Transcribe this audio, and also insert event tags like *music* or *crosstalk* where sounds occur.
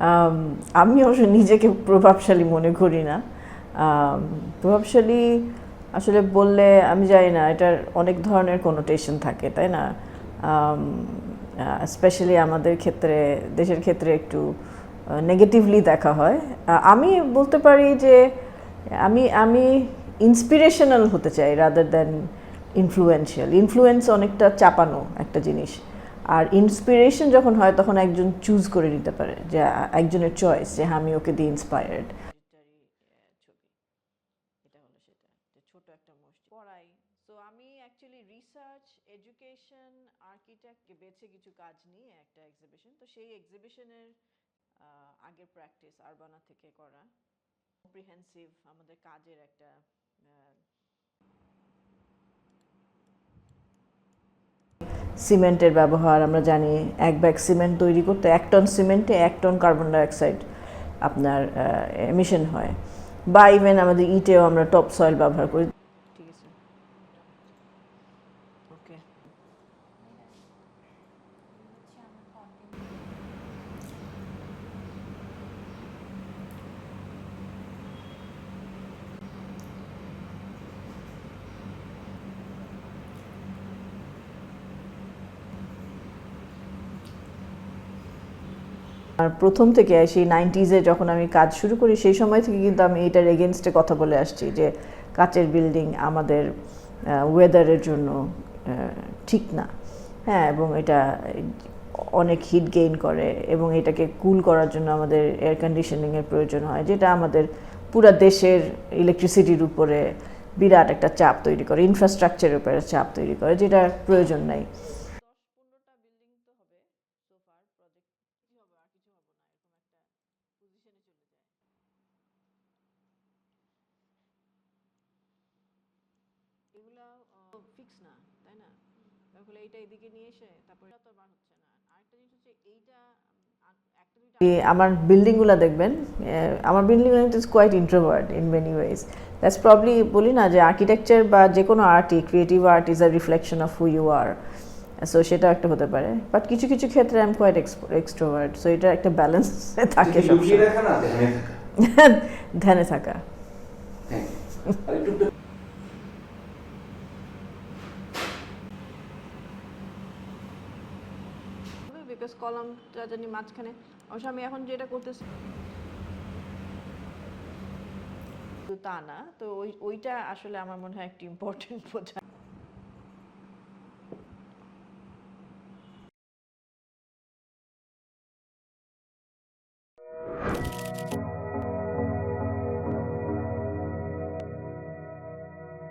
আম, নিজেকে প্রভাবশালী মনে করি না। প্রভাবশালী আসলে বললে আমি জানি না এটার অনেক ধরনের কোনোটেশন থাকে তাই না? স্পেশালি আমাদের ক্ষেত্রে দেশের ক্ষেত্রে একটু নেগেটিভলি দেখা হয়। আমি বলতে পারি যে আমি আমি ইন্সপিরেশনাল হতে চাই রাদার দ্যান ইনফ্লুয়েন্সিয়াল ইনফ্লুয়েন্স অনেকটা চাপানো একটা জিনিস। আর ইন্সপিরেশন যখন হয় তখন একজন চুজ করে নিতে পারে যে একজনের চয়েস যে হ্যাঁ, আমি ওকে দিয়ে ইন্সপায়ার্ড পড়াই সো আমি অ্যাকচুয়ালি রিসার্চ এডুকেশন আর্কিটেক্টকে বেছে কিছু কাজ নিয়ে একটা এক্সিবিশন তো সেই এক্সিবিশনের আগের প্র্যাকটিস আরবানা থেকে করা। কম্প্রিহেন্সিভ আমাদের কাজের একটা সিমেন্টের ব্যবহার আমরা জানি এক ব্যাগ সিমেন্ট তৈরি করতে এক টন সিমেন্টে এক টন কার্বন ডাইঅক্সাইড আপনার এমিশন হয়। বা ইভেন আমাদের ইটেও আমরা টপ সয়েল ব্যবহার করি। ঠিক আছে। ওকে প্রথম থেকে সেই নাইনটিজে যখন আমি কাজ শুরু করি, সেই সময় থেকে কিন্তু আমি এটার এগেনস্টে কথা বলে আসছি যে কাচের বিল্ডিং আমাদের ওয়েদারের জন্য ঠিক না। হ্যাঁ এবং এটা অনেক হিট গেইন করে এবং এটাকে কুল করার জন্য আমাদের এয়ার কন্ডিশনিংয়ের প্রয়োজন হয়, যেটা আমাদের পুরা দেশের ইলেকট্রিসিটির উপরে বিরাট একটা চাপ তৈরি করে ইনফ্রাস্ট্রাকচারের উপরে চাপ তৈরি করে, যেটার প্রয়োজন নাই। ফিক্স না তাই না? তাহলে এইটা এদিকে নিয়ে এসে তারপরে তো বার হচ্ছে না। আরেকটা জিনিস হচ্ছে এইটা আমার বিল্ডিংগুলো দেখবেন আমার building is quite introvert in many ways that's probably বলি না যে আর্কিটেকচার বা যে কোনো আর্টই creative art is a reflection of who you are so সেটা একটা হতে পারে বাট কিছু কিছু ক্ষেত্রে I am quite extrovert so এটা একটা ব্যালেন্স *laughs* থাকে ধ্যানে থাকা। *laughs* বিকজ কলামটা জানি মাঝখানে। অবশ্য আমি এখন যেটা করতেছি তা না, তো ওই ওইটা আসলে আমার মনে হয় একটি ইম্পর্টেন্ট বোঝা।